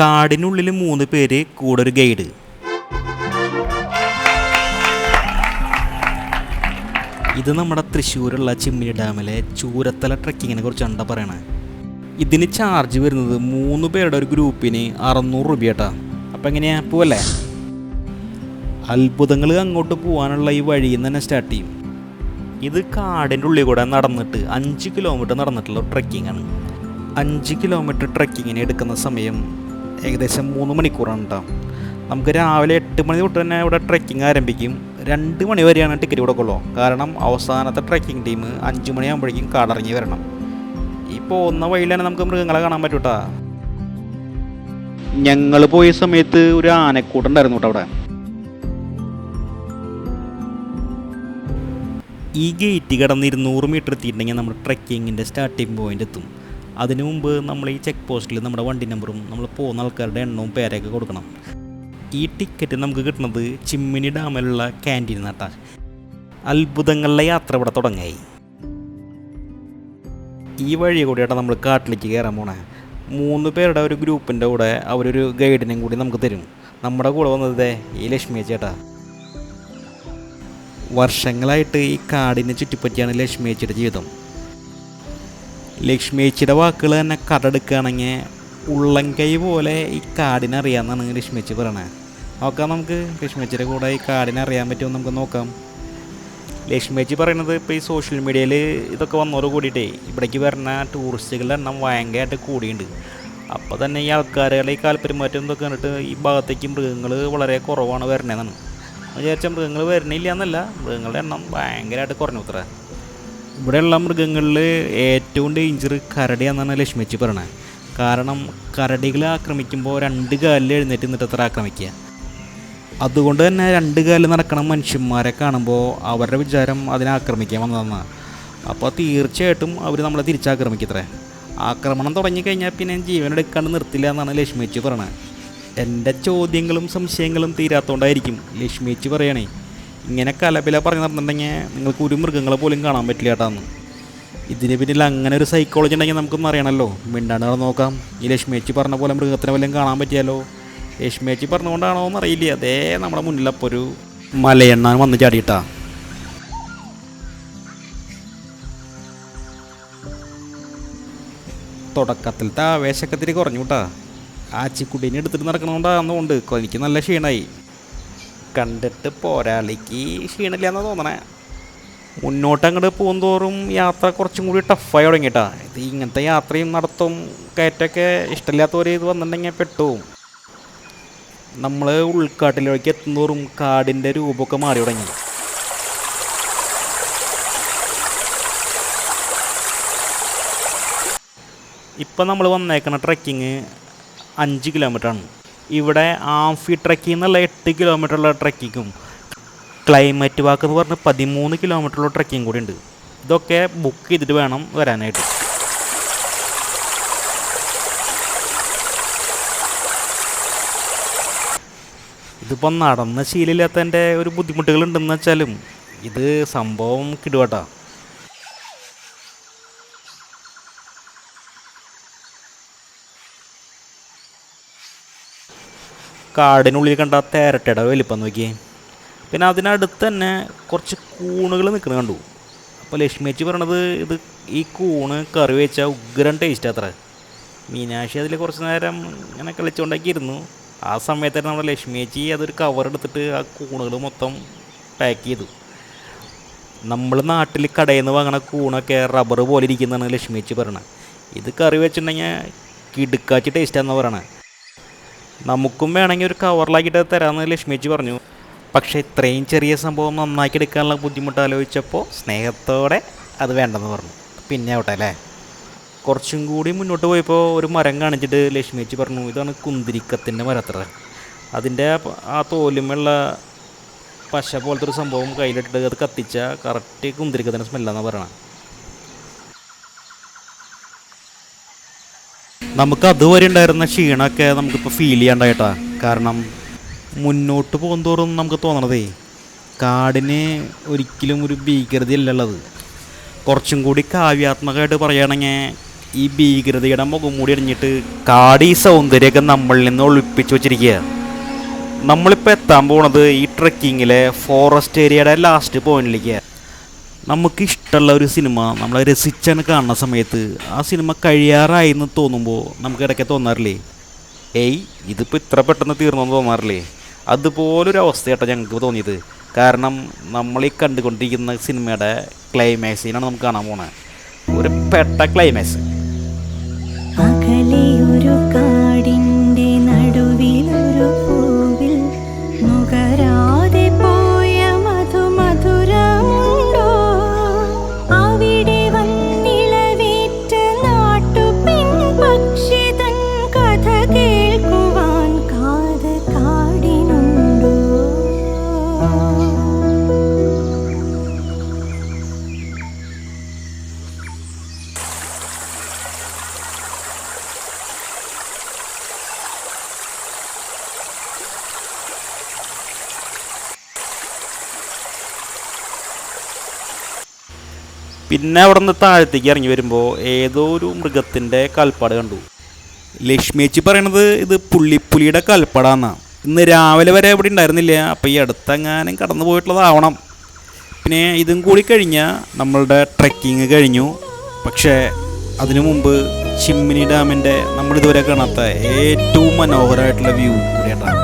കാടിനുള്ളിൽ മൂന്ന് പേര് കൂടെ ഒരു ഗൈഡ്. ഇത് നമ്മുടെ തൃശ്ശൂരുള്ള ചിമ്മിനി ഡാമിലെ ചൂരത്തല ട്രക്കിങ്ങിനെ കുറിച്ചാണ് പറയണത് ഇതിന് ചാർജ് വരുന്നത് മൂന്ന് പേരുടെ ഒരു ഗ്രൂപ്പിന് അറുന്നൂറ് രൂപ കേട്ടാ അപ്പം എങ്ങനെയാ പോവല്ലേ? അത്ഭുതങ്ങൾ അങ്ങോട്ട് പോകാനുള്ള ഈ വഴിയിൽ നിന്ന് തന്നെ സ്റ്റാർട്ട് ചെയ്യും. ഇത് കാടിന്റെ ഉള്ളിൽ കൂടെ നടന്നിട്ട് അഞ്ച് കിലോമീറ്റർ നടന്നിട്ടുള്ള ട്രക്കിങ്ങാണ്. അഞ്ച് കിലോമീറ്റർ ട്രക്കിങ്ങിന് എടുക്കുന്ന സമയം ഏകദേശം മൂന്ന് മണിക്കൂറാണ് കേട്ടോ നമുക്ക് രാവിലെ എട്ട് മണി തൊട്ട് തന്നെ ഇവിടെ ട്രക്കിംഗ് ആരംഭിക്കും. രണ്ട് മണി വരെയാണ് ടിക്കറ്റ് കൊടുക്കുള്ളൂ. കാരണം അവസാനത്തെ ട്രക്കിംഗ് ടീം അഞ്ച് മണിയാകുമ്പോഴേക്കും കാടിറങ്ങി വരണം. ഈ പോകുന്ന വഴിയിലാണ് തന്നെ നമുക്ക് മൃഗങ്ങളെ കാണാൻ പറ്റൂട്ടാ ഞങ്ങൾ പോയ സമയത്ത് ഒരു ആനക്കൂട്ടുണ്ടായിരുന്നു കേട്ടോ അവിടെ. ഈ ഗേറ്റ് കടന്ന് ഇരുന്നൂറ് മീറ്റർ എത്തിയിട്ടുണ്ടെങ്കിൽ നമ്മൾ ട്രക്കിങ്ങിന്റെ സ്റ്റാർട്ടിംഗ് പോയിന്റ് എത്തും. അതിനു മുമ്പ് നമ്മൾ ഈ ചെക്ക് പോസ്റ്റിൽ നമ്മുടെ വണ്ടി നമ്പറും നമ്മൾ പോകുന്ന ആൾക്കാരുടെ എണ്ണവും പേരൊക്കെ കൊടുക്കണം. ഈ ടിക്കറ്റ് നമുക്ക് കിട്ടുന്നത് ചിമ്മിനി ഡാമിലുള്ള ക്യാന്റീൻ നട്ടാ അത്ഭുതങ്ങളിലെ യാത്ര ഇവിടെ തുടങ്ങായി. ഈ വഴി കൂടിയാണ് നമ്മൾ കാട്ടിലേക്ക് കയറാൻ പോണേ. മൂന്ന് പേരുടെ ഒരു ഗ്രൂപ്പിന്റെ കൂടെ അവരൊരു ഗൈഡിനെയും കൂടി നമുക്ക് തരും. നമ്മുടെ കൂടെ വന്നത് ഈ ലക്ഷ്മി ചേട്ടാ. വർഷങ്ങളായിട്ട് ഈ കാടിനെ ചുറ്റിപ്പറ്റിയാണ് ലക്ഷ്മി ചേച്ചിയുടെ ജീവിതം. ലക്ഷ്മിയച്ചിയുടെ വാക്കുകൾ തന്നെ കടെടുക്കുകയാണെങ്കിൽ ഉള്ളംകൈ പോലെ ഈ കാടിനെ അറിയാമെന്നാണ് ലക്ഷ്മിയച്ചി പറയണത് നോക്കാം നമുക്ക് ലക്ഷ്മിയച്ചിയുടെ കൂടെ ഈ കാടിനെ അറിയാൻ പറ്റുമോ നമുക്ക് നോക്കാം. ലക്ഷ്മിയച്ചി പറയുന്നത് ഇപ്പോൾ ഈ സോഷ്യൽ മീഡിയയിൽ ഇതൊക്കെ വന്നതോട് കൂടിയിട്ടേ ഇവിടേക്ക് വരുന്ന ടൂറിസ്റ്റുകളുടെ എണ്ണം ഭയങ്കരമായിട്ട് കൂടിയുണ്ട് അപ്പോൾ തന്നെ ഈ ആൾക്കാരുടെ ഈ താല്പര്യമാറ്റം ഇതൊക്കെ കണ്ടിട്ട് ഈ ഭാഗത്തേക്ക് മൃഗങ്ങൾ വളരെ കുറവാണ് വരണതെന്നാണ് വിചാരിച്ച മൃഗങ്ങൾ വരണില്ല എന്നല്ല മൃഗങ്ങളുടെ എണ്ണം ഭയങ്കരമായിട്ട് കുറഞ്ഞു ഉത്തര ഇവിടെയുള്ള മൃഗങ്ങളിൽ ഏറ്റവും ഡേഞ്ചർ കരടിയാണെന്നാണ് ലക്ഷ്മിച്ച് പറയണത് കാരണം കരടികളെ ആക്രമിക്കുമ്പോൾ രണ്ട് കാലിൽ എഴുന്നേറ്റ് നിന്നിട്ട് അത്ര ആക്രമിക്കുക അതുകൊണ്ട് തന്നെ രണ്ട് കാലിൽ നടക്കണ മനുഷ്യന്മാരെ കാണുമ്പോൾ അവരുടെ വിചാരം അതിനെ ആക്രമിക്കാൻ വന്നതെന്നാണ് അപ്പോൾ തീർച്ചയായിട്ടും അവർ നമ്മളെ തിരിച്ചാക്രമിക്കത്രേ. ആക്രമണം തുടങ്ങിക്കഴിഞ്ഞാൽ പിന്നെ ജീവനെടുക്കാണ്ട് നിർത്തില്ല എന്നാണ് ലക്ഷ്മിച്ച് പറയണത് എന്റെ ചോദ്യങ്ങളും സംശയങ്ങളും തീരാത്തോണ്ടായിരിക്കും ലക്ഷ്മിച്ച് പറയണേ. ഇങ്ങനെ കലപില പറഞ്ഞു നടന്നിട്ടുണ്ടെങ്കിൽ നിങ്ങൾക്ക് ഒരു മൃഗങ്ങളെ പോലും കാണാൻ പറ്റില്ല കേട്ടാന്ന് ഇതിന് പിന്നിൽ അങ്ങനെ ഒരു സൈക്കോളജി ഉണ്ടെങ്കിൽ നമുക്കൊന്നും അറിയണമല്ലോ മിണ്ടാണ്ട് നടന്ന് നോക്കാം. ഈ ലക്ഷ്മിയേച്ചി പറഞ്ഞ പോലെ മൃഗത്തിനെ വല്ലതും കാണാൻ പറ്റിയാലോ? ലക്ഷ്മിയേച്ചി പറഞ്ഞുകൊണ്ടാണോ എന്ന് അറിയില്ല. അതേ നമ്മുടെ മുന്നിൽ അപ്പോൾ ഒരു മലയെണ്ണാൻ വന്ന് ചാടിയിട്ടാ. തുടക്കത്തിലത്തെ ആവേശക്കത്തിരി കുറഞ്ഞു കേട്ടാ ആച്ചിക്കുട്ടീനെ എടുത്തിട്ട് നടക്കണോണ്ടാണെന്നുകൊണ്ട് എനിക്ക് നല്ല ക്ഷീണമായി കണ്ടിട്ട് പോരാളിക്ക് ക്ഷീണില്ല എന്നാ തോന്നണേ. മുന്നോട്ട് അങ്ങോട്ട് പോകുന്തോറും യാത്ര കുറച്ചും കൂടി ടഫായി തുടങ്ങിയിട്ടാ ഇത് ഇങ്ങനത്തെ യാത്രയും നടത്തും കയറ്റമൊക്കെ ഇഷ്ടമില്ലാത്തവർ ഇത് വന്നിട്ടുണ്ടെങ്കിൽ പെട്ടു. നമ്മൾ ഉൾക്കാട്ടിലേക്ക് എത്തുന്നതോറും കാടിന്റെ രൂപമൊക്കെ മാറി തുടങ്ങി. ഇപ്പം നമ്മൾ വന്നേക്കുന്ന ട്രക്കിങ് അഞ്ച് കിലോമീറ്ററാണ്. ഇവിടെ ആംഫി ട്രക്കിംഗ് എന്നുള്ള എട്ട് കിലോമീറ്ററുള്ള ട്രക്കിങ്ങും ക്ലൈമറ്റ് വാക്ക് എന്ന് പറഞ്ഞ് പതിമൂന്ന് കിലോമീറ്ററുള്ള ട്രക്കിംഗ് കൂടി ഉണ്ട്. ഇതൊക്കെ ബുക്ക് ചെയ്തിട്ട് വേണം വരാനായിട്ട്. ഇതിപ്പം നടന്ന ശീലമില്ലാത്തതിന്റെ ഒരു ബുദ്ധിമുട്ടുകൾ ഉണ്ടെന്ന് വെച്ചാലും ഇത് സംഭവം കിടുവാട്ടാ. കാടിനുള്ളിൽ കണ്ട തേരട്ടയുടെ വലിപ്പം നോക്കിയേ. പിന്നെ അതിനടുത്ത് തന്നെ കുറച്ച് കൂണുകൾ നിൽക്കുന്നത് കണ്ടു. അപ്പോൾ ലക്ഷ്മി അച്ചി പറയണത് ഇത് ഈ കൂണ് കറി വെച്ചാൽ ഉഗ്രൻ ടേസ്റ്റ് അത്ര മീനാക്ഷി അതിൽ കുറച്ച് നേരം ഇങ്ങനെ കളിച്ചുകൊണ്ടാക്കിയിരുന്നു ആ സമയത്ത് തന്നെ നമ്മുടെ ലക്ഷ്മിയച്ചി അതൊരു കവർ എടുത്തിട്ട് ആ കൂണുകൾ മൊത്തം പാക്ക് ചെയ്തു. നമ്മൾ നാട്ടിൽ കടയിൽ നിന്ന് വാങ്ങണ കൂണൊക്കെ റബ്ബർ പോലെ ഇരിക്കുന്നതാണ് ലക്ഷ്മി അച്ചി പറയണത് ഇത് കറി വെച്ചിട്ടുണ്ടെങ്കിൽ കിടുക്കാച്ചി ടേസ്റ്റാണെന്ന് പറയണത് നമുക്കും വേണമെങ്കിൽ ഒരു കവറിലാക്കിയിട്ട് തരാമെന്ന് ലക്ഷ്മിച്ചി പറഞ്ഞു. പക്ഷേ ഇത്രയും ചെറിയ സംഭവം നന്നാക്കി എടുക്കാനുള്ള ബുദ്ധിമുട്ട് ആലോചിച്ചപ്പോൾ സ്നേഹത്തോടെ അത് വേണ്ടെന്ന് പറഞ്ഞു. പിന്നെ ആവട്ടെ അല്ലേ? കുറച്ചും കൂടി മുന്നോട്ട് പോയപ്പോൾ ഒരു മരം കാണിച്ചിട്ട് ലക്ഷ്മിച്ചി പറഞ്ഞു ഇതാണ് കുന്തിരിക്കത്തിന്റെ മരത്ര അതിന്റെ ആ- തോലുമുള്ള പശ പോലത്തെ ഒരു സംഭവം കയ്യിലിട്ടിട്ട് അത് കത്തിച്ച കറക്റ്റ് കുന്തിരിക്കത്തിന്റെ സ്മെല്ലാന്നാണ് പറയണത് നമുക്ക് അതുവരെ ഉണ്ടായിരുന്ന ക്ഷീണമൊക്കെ നമുക്കിപ്പോൾ ഫീൽ ചെയ്യാണ്ടായിട്ടാ. കാരണം മുന്നോട്ട് പോകുന്തോറും നമുക്ക് തോന്നണതേ കാടിന് ഒരിക്കലും ഒരു ഭീകരതയല്ലത് കുറച്ചും കൂടി കാവ്യാത്മകമായിട്ട് പറയുകയാണെങ്കിൽ ഈ ഭീകരതയുടെ മുഖം മൂടി അടിഞ്ഞിട്ട് കാട് ഈ സൗന്ദര്യമൊക്കെ നമ്മളിൽ നിന്ന് ഒളിപ്പിച്ചു വെച്ചിരിക്കുക. നമ്മളിപ്പോൾ എത്താൻ പോണത് ഈ ട്രക്കിങ്ങിലെ ഫോറസ്റ്റ് ഏരിയയുടെ ലാസ്റ്റ് പോയിന്റിലേക്ക് നമുക്ക് ഇഷ്ടമുള്ള ഒരു സിനിമ നമ്മൾ രസിച്ചാണ് കാണുന്ന സമയത്ത് ആ സിനിമ കഴിയാറായി എന്ന് തോന്നുമ്പോൾ നമുക്ക് ഇടയ്ക്ക് തോന്നാറില്ലേ? ഏയ് ഇതിപ്പോൾ ഇത്ര പെട്ടെന്ന് തീർന്നെന്ന് തോന്നാറില്ലേ? അതുപോലൊരു അവസ്ഥയാട്ടോ ഞങ്ങൾക്ക് തോന്നിയത്. കാരണം നമ്മൾ ഈ കണ്ടുകൊണ്ടിരിക്കുന്ന സിനിമയുടെ ക്ലൈമാക്സിനാണ് നമുക്ക് കാണാൻ പോണത് ഒരു പെട്ട ക്ലൈമാക്സ് ഒരു പിന്നെ അവിടെ നിന്ന് താഴത്തേക്ക് ഇറങ്ങി വരുമ്പോൾ ഏതോ ഒരു മൃഗത്തിന്റെ കാൽപ്പാട് കണ്ടു. ലക്ഷ്മിയേച്ചി പറയണത് ഇത് പുള്ളിപ്പുലിയുടെ കാൽപ്പാടാന്നാണ് ഇന്ന് രാവിലെ വരെ ഇവിടെ ഉണ്ടായിരുന്നില്ല? അപ്പോൾ ഈ അടുത്തെങ്ങാനും കടന്നു പോയിട്ടുള്ളതാവണം. പിന്നെ ഇതും കൂടി കഴിഞ്ഞാൽ നമ്മളുടെ ട്രക്കിങ് കഴിഞ്ഞു. പക്ഷേ അതിനു മുമ്പ് ചിമ്മിനി ഡാമിന്റെ നമ്മളിതുവരെ കാണാത്ത ഏറ്റവും മനോഹരമായിട്ടുള്ള വ്യൂ കൂടിയാണ്